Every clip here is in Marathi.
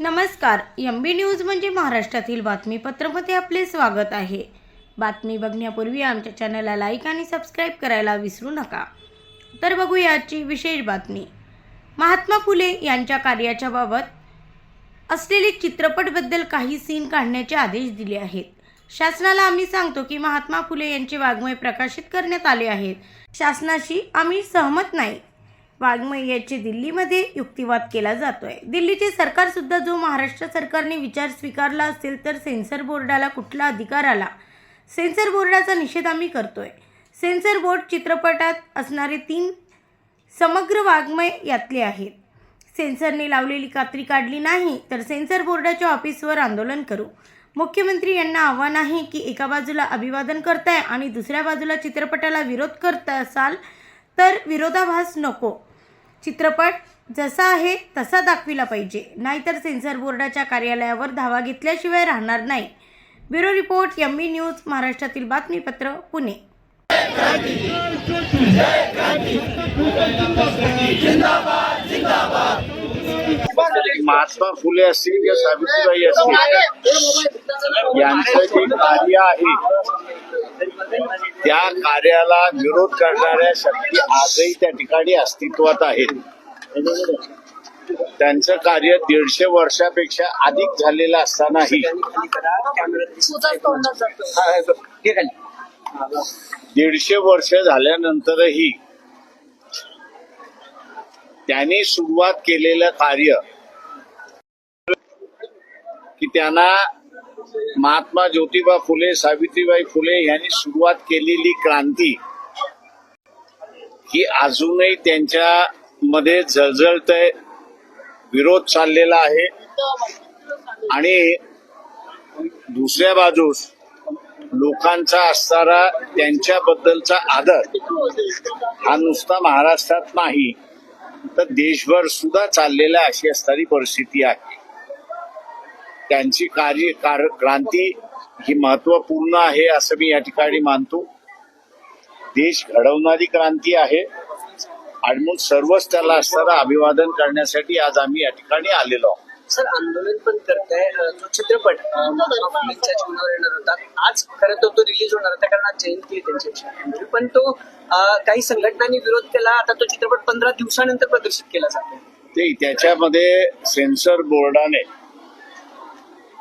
नमस्कार एम बी न्यूज म्हणजे महाराष्ट्रातील बातमीपत्रामध्ये आपले स्वागत आहे. बातमी बघण्यापूर्वी आमच्या चॅनलला लाईक आणि सबस्क्राईब करायला विसरू नका. तर बघूया आजची विशेष बातमी. महात्मा फुले यांच्या कार्याच्या बाबत असलेले चित्रपटबद्दल काही सीन काढण्याचे आदेश दिले आहेत. शासनाला आम्ही सांगतो की महात्मा फुले यांचे वाङ्मय प्रकाशित करण्यात आले आहेत. शासनाशी आम्ही सहमत नाही. वाङ्मय याचे दिल्लीमध्ये युक्तिवाद केला जातोय. दिल्लीचे सरकारसुद्धा जो महाराष्ट्र सरकारने विचार स्वीकारला असेल तर सेन्सर बोर्डाला कुठला अधिकार आला? सेन्सर बोर्डाचा निषेध आम्ही करतोय. सेन्सर बोर्ड चित्रपटात असणारे तीन समग्र वाङ्मय यातले आहेत. सेन्सरने लावलेली कात्री काढली नाही तर सेन्सर बोर्डाच्या ऑफिसवर आंदोलन करू. मुख्यमंत्री यांना आव्हान आहे की एका बाजूला अभिवादन करताय आणि दुसऱ्या बाजूला चित्रपटाला विरोध करत असाल तर विरोधाभास नको. चित्रपट जसा आहे तसा दाखविला पाहिजे. नाहीतर सेन्सर बोर्डाच्या कार्यालयावर धावा घेतल्याशिवाय राहणार नाही. Bureau report M B news महाराष्ट्रातील बातमीपत्र पुणे. महात्मा फुले असतील किंवा सावित्रीबाई असतील यांचं जे कार्य आहे त्या कार्याला विरोध करणाऱ्या शक्ती आजही त्या ठिकाणी अस्तित्वात आहेत. त्यांचं कार्य दीडशे वर्षापेक्षा अधिक झालेलं असतानाही दीडशे वर्ष झाल्यानंतरही त्यांनी सुरुवात केलेलं कार्य की त्यांना महात्मा ज्योतिबा फुले सावित्रीबाई फुले यांनी सुरुवात केलेली क्रांती ही अजूनही त्यांच्या मध्ये जळजळतय विरोध चाललेला आहे. आणि दुसऱ्या बाजूस लोकांचा असणारा त्यांच्याबद्दलचा आदर हा नुसता महाराष्ट्रात नाही तर देशभर सुद्धा चाललेला अशी असणारी परिस्थिती आहे. त्यांची कार्य कार क्रांती ही महत्त्वपूर्ण आहे असं मी या ठिकाणी मानतो. देश घडवणारी क्रांती आहे. आणि मग सर्वच त्याला असणारं अभिवादन करण्यासाठी आज आम्ही या ठिकाणी आलेलो आहोत. सर आंदोलन पण करताय. जो चित्रपट जीवनावर येणार होता. आज खरं तर तो रिलीज होणार होता कारण आज जयंती आहे त्यांची एकशे आठवी. पण तो काही संघटनांनी विरोध केला. आता तो चित्रपट पंधरा दिवसानंतर प्रदर्शित केला जातो ते त्याच्यामध्ये सेन्सर बोर्डाने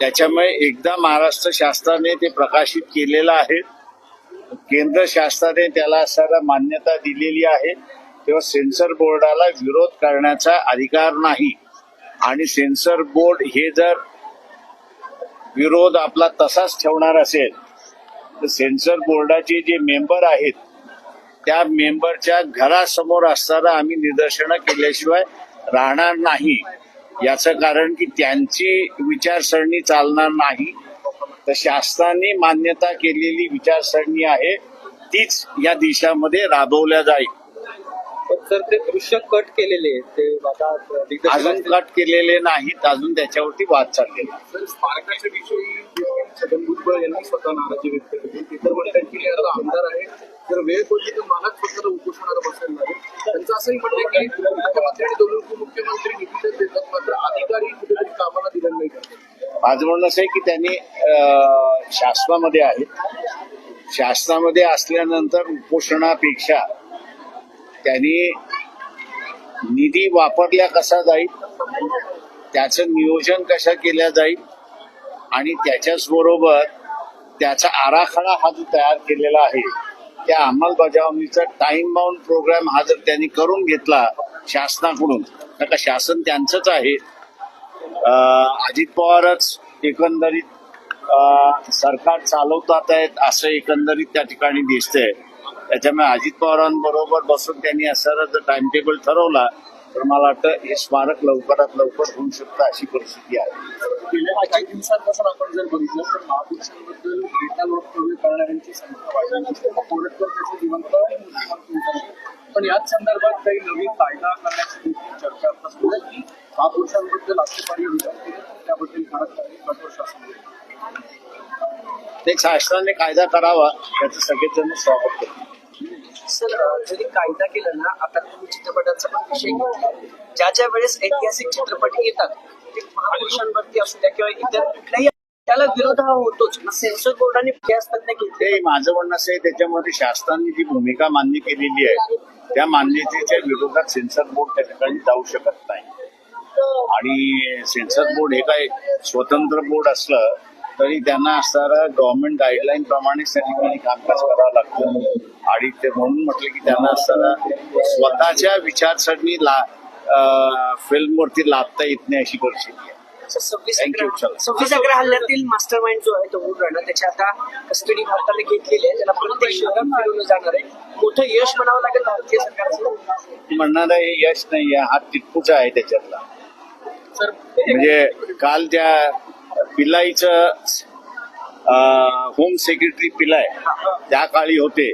त्याच्यामुळे एकदा महाराष्ट्र शासनाने ते प्रकाशित केलेलं आहे. केंद्र शासनाने त्याला असायला मान्यता दिलेली आहे. तेव्हा सेन्सर बोर्डाला विरोध करण्याचा अधिकार नाही. आणि सेन्सर बोर्ड हे जर विरोध आपला तसाच ठेवणार असेल तर सेन्सर बोर्डाचे जे मेंबर आहेत त्या मेंबरच्या घरासमोर असताना आम्ही निदर्शनं केल्याशिवाय राहणार नाही. याचं कारण की त्यांची विचारसरणी चालणार नाही. तर शासनाने मान्यता केलेली विचारसरणी आहे तीच या देशामध्ये राबवल्या जाईल. सर ते दृश्य कट केलेले ते आता अजून कट केलेले नाहीत अजून त्याच्यावरती वाद चाललेला आहे. स्मारकाच्या विषयी छगन भुजबळ यांनी स्वतः नाराजी व्यक्त केली इतर मंडळी की आमदार आहे जर वेळ पडली तर मलाच स्वतःला उपोषणाला बसायला लागेल त्यांचं असंही म्हणणं की मुख्यमंत्री आणि दोन उपमुख्यमंत्री निधीच देतात मात्र अधिकारी कुठेतरी कामाला दिलं नाही माझं म्हणणं असं आहे की त्यांनी शासनामध्ये आहेत. शासनामध्ये असल्यानंतर उपोषणापेक्षा त्यांनी निधी वापरल्या कसा जाईल त्याचं नियोजन कशा केल्या जाईल आणि त्याच्याच बरोबर त्याचा आराखडा हा जो तयार केलेला आहे त्या अंमलबजावणीचा टाइम बाउंड प्रोग्राम हा जर त्यांनी करून घेतला शासनाकडून का शासन त्यांचंच आहे. अजित पवारच एकंदरीत सरकार चालवतात आहेत असं एकंदरीत त्या ठिकाणी दिसतंय. त्याच्यामुळे अजित पवारांबरोबर बसून त्यांनी असा जर टाइम टेबल ठरवला तर मला वाटतं हे स्मारक लवकरात लवकर होऊ शकतं अशी परिस्थिती आहे. गेल्या काही दिवसांपासून आपण जर बघितलं तर महापुरुषांबद्दल डेटा वक्तव्य करणाऱ्यांची संख्या वाढली नसते कोरटकर त्याचे जिवंत मूर्तिमंत उतरले. पण याच संदर्भात काही नवीन कायदा करण्याची देखील चर्चा आता सुरू आहे की महापुरुषांबद्दल आक्षेपार्ह विधान केले तर त्याबद्दल कडक कठोर शासन एक शासनाने कायदा करावा त्याचं सगळेजण स्वागत करतील सर जरी कायदा केला ना आता तुम्ही चित्रपटाचा पण विषय ज्या ज्या वेळेस ऐतिहासिक चित्रपट येतात ते महापुरुषांवरती असू द्या किंवा इतर कुठल्याही त्याला विरोध हा होतोच. सेन्सर बोर्डाने घेतले. माझं म्हणणं असं आहे त्याच्यामध्ये शासनाने जी भूमिका मान्य केलेली आहे त्या मान्यतेच्या विरोधात सेन्सर बोर्ड त्या ठिकाणी जाऊ शकत नाही. आणि सेन्सर बोर्ड हे काय स्वतंत्र बोर्ड असलं तरी त्यांना असणारा गव्हर्नमेंट गाईडलाईन प्रमाणेच त्या ठिकाणी कामकाज करावं लागतं. आणि ते म्हणून म्हटलं की त्यांना असताना स्वतःच्या विचारसरणी ला फिल्मवरती लादता येत नाही अशी परिस्थिती आहे. सव्वीस अकरा हल्ल्यातील मास्टर माइंड जो आहे तो मूळ राणा त्याची आता कस्टडी भारताने घेतलेली आहे. त्याला प्रत्येक शहरात फिरवलं जाणार आहे. मोठं यश म्हणावं लागेल भारतीय सरकारचं? म्हणणारा हे यश नाही हा टिटपूचा आहे त्याच्यातला. म्हणजे काल त्या पिलाईचं होम सेक्रेटरी पिलाय त्या काळी होते.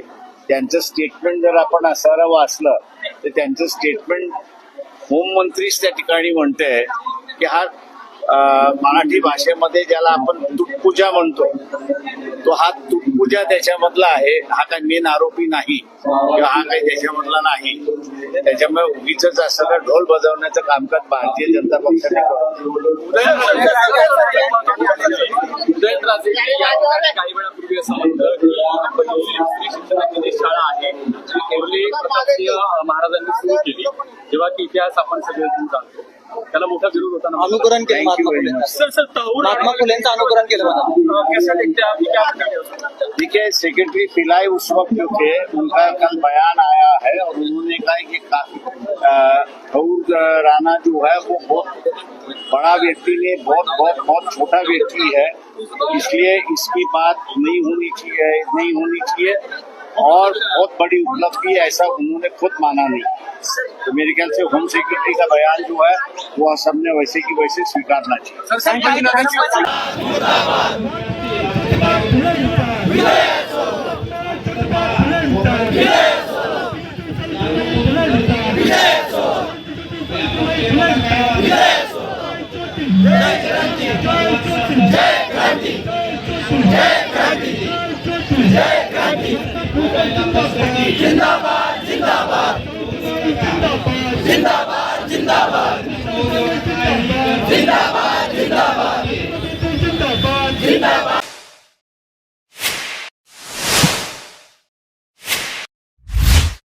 त्यांचं स्टेटमेंट जर आपण असायला वाचलं तर त्यांचं स्टेटमेंट होम मंत्रीच त्या ठिकाणी म्हणते की हा मराठी भाषेमध्ये ज्याला आपण तुटपूजा म्हणतो तो हा तुटपूजा त्याच्यामधला आहे हा काही मेन आरोपी नाही किंवा हा काही त्याच्यामधला नाही त्याच्यामुळे उगीच असं ढोल बजावण्याचं कामकाज भारतीय जनता पक्षाने काही वेळापूर्वी असं म्हटलं की शिक्षणाची शाळा आहे महाराजांनी सुरू केली जेव्हा की इतिहास आपण सगळे जाणतो त्याला मोठा विरोध होता ना. अनुकरण केलं महात्मा very सर सर तरुण महात्मा फुलेंचं अनुकरण केलं मला कैसा देखते आप क्या देखिए सेक्रेटरी पिलाई उस वक्त जो थे उनका कल बयान आया है और उन्होंने कहा कि का- राणा जो है वो बहुत बड़ा व्यक्ति नहीं बहुत बहुत बहुत छोटा व्यक्ति है। इसलिए इसकी बात नहीं होनी चाहिए नहीं होनी चाहिए। और बहुत बड़ी उपलब्धि है ऐसा उन्होंने खुद माना नहीं। तो मेरे ख्याल से होम सेक्रेटरी का बयान जो है वो सबने वैसे की वैसे स्वीकारना चाहिए। Sir Sambhajinagar जिंदाबाद